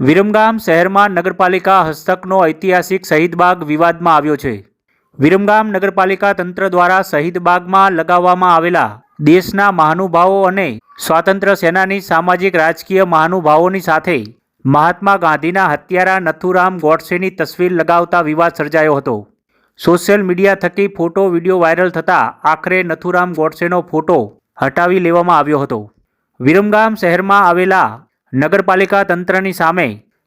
વિરમગામ શહેરમાં નગરપાલિકા હસ્તકનો ઐતિહાસિક શહીદબાગ વિવાદમાં આવ્યો છે. વિરમગામ નગરપાલિકા તંત્ર દ્વારા શહીદબાગમાં લગાવવામાં આવેલા દેશના મહાનુભાવો અને સ્વાતંત્ર્ય સેનાની સામાજિક રાજકીય મહાનુભાવોની સાથે મહાત્મા ગાંધીના હત્યારા નથુરામ ગોડસેની તસવીર લગાવતા વિવાદ સર્જાયો હતો. સોશિયલ મીડિયા થકી ફોટો વીડિયો વાયરલ થતાં આખરે નથુરામ ગોડસેનો ફોટો હટાવી લેવામાં આવ્યો હતો. વિરમગામ શહેરમાં આવેલા નગરપાલિકા તંત્રની સામે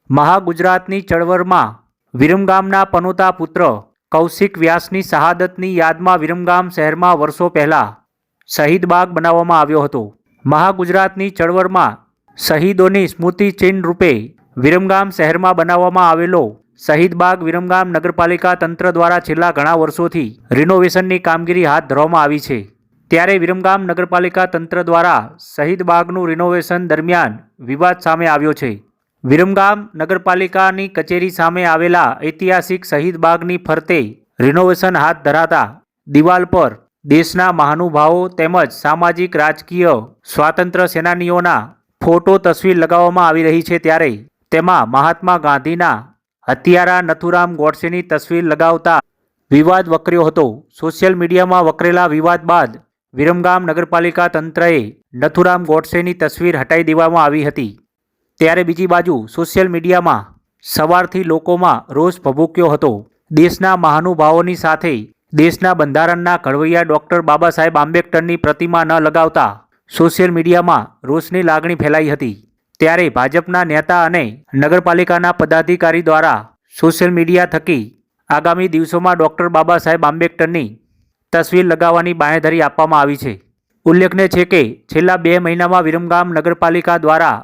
મહાગુજરાતની ચળવળમાં વિરમગામના પનોતા પુત્ર કૌશિક વ્યાસની શહાદતની યાદમાં વિરમગામ શહેરમાં વર્ષો પહેલાં શહીદબાગ બનાવવામાં આવ્યો હતો. મહાગુજરાતની ચળવળમાં શહીદોની સ્મૃતિ ચિહ્ન રૂપે વિરમગામ શહેરમાં બનાવવામાં આવેલો શહીદબાગ વિરમગામ નગરપાલિકા તંત્ર દ્વારા છેલ્લા ઘણા વર્ષોથી રિનોવેશનની કામગીરી હાથ ધરવામાં આવી છે. ત્યારે વિરમગામ નગરપાલિકા તંત્ર દ્વારા શહીદબાગનું રિનોવેશન દરમિયાન વિવાદ સામે આવ્યો છે. વિરમગામ નગરપાલિકાની કચેરી સામે આવેલા ઐતિહાસિક શહીદબાગની ફરતે રિનોવેશન હાથ ધરાતા દિવાલ પર દેશના મહાનુભાવો તેમજ સામાજિક રાજકીય સ્વાતંત્ર્ય સેનાનીઓના ફોટો તસવીર લગાવવામાં આવી રહી છે ત્યારે તેમાં મહાત્મા ગાંધીના હત્યારા નથુરામ ગોડસેની તસવીર લગાવતા વિવાદ વકર્યો હતો. સોશિયલ મીડિયામાં વકરેલા વિવાદ બાદ વિરમગામ નગરપાલિકા તંત્રએ નથુરામ ગોડસેની તસવીર હટાવી દેવામાં આવી હતી. ત્યારે બીજી બાજુ સોશિયલ મીડિયામાં સવારથી લોકોમાં રોષ ભભૂક્યો હતો. દેશના મહાનુભાવોની સાથે દેશના બંધારણના ઘડવૈયા ડૉક્ટર બાબા સાહેબ આંબેડકરની પ્રતિમા ન લગાવતા સોશિયલ મીડિયામાં રોષની લાગણી ફેલાઈ હતી. ત્યારે ભાજપના નેતા અને નગરપાલિકાના પદાધિકારી દ્વારા સોશિયલ મીડિયા થકી આગામી દિવસોમાં ડૉક્ટર બાબા સાહેબ આંબેડકરની તસવીર લગાવવાની બાંહેધરી આપવામાં આવી છે. ઉલ્લેખનીય છે કે, છેલ્લા બે મહિનામાં વિરમગામ નગરપાલિકા દ્વારા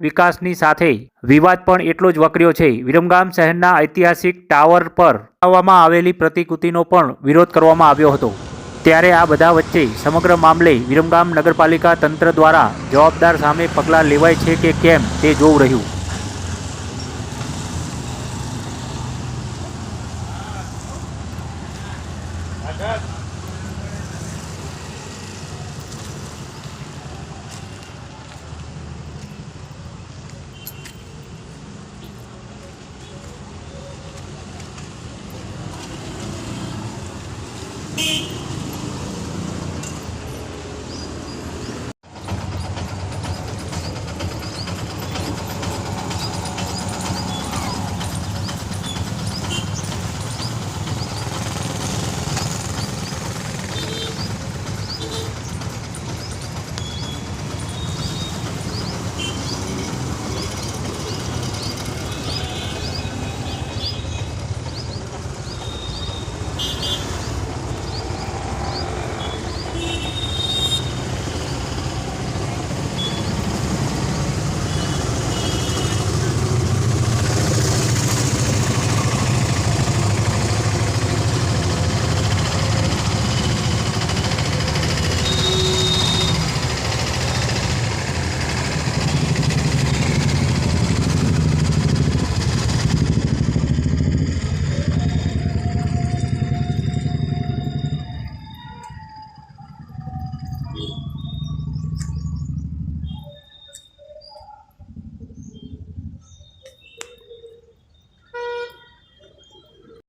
વિકાસની સાથે વિવાદ પણ એટલો જ વકર્યો છે. વિરમગામ શહેરના ઐતિહાસિક ટાવર પર બનાવવામાં આવેલી પ્રતિકૃતિનો પણ વિરોધ કરવામાં આવ્યો હતો. ત્યારે આ બધા વચ્ચે સમગ્ર મામલે વિરમગામ નગરપાલિકા તંત્ર દ્વારા જવાબદાર સામે પગલાં લેવાય છે કે કેમ તે જોવું રહ્યું. Yes.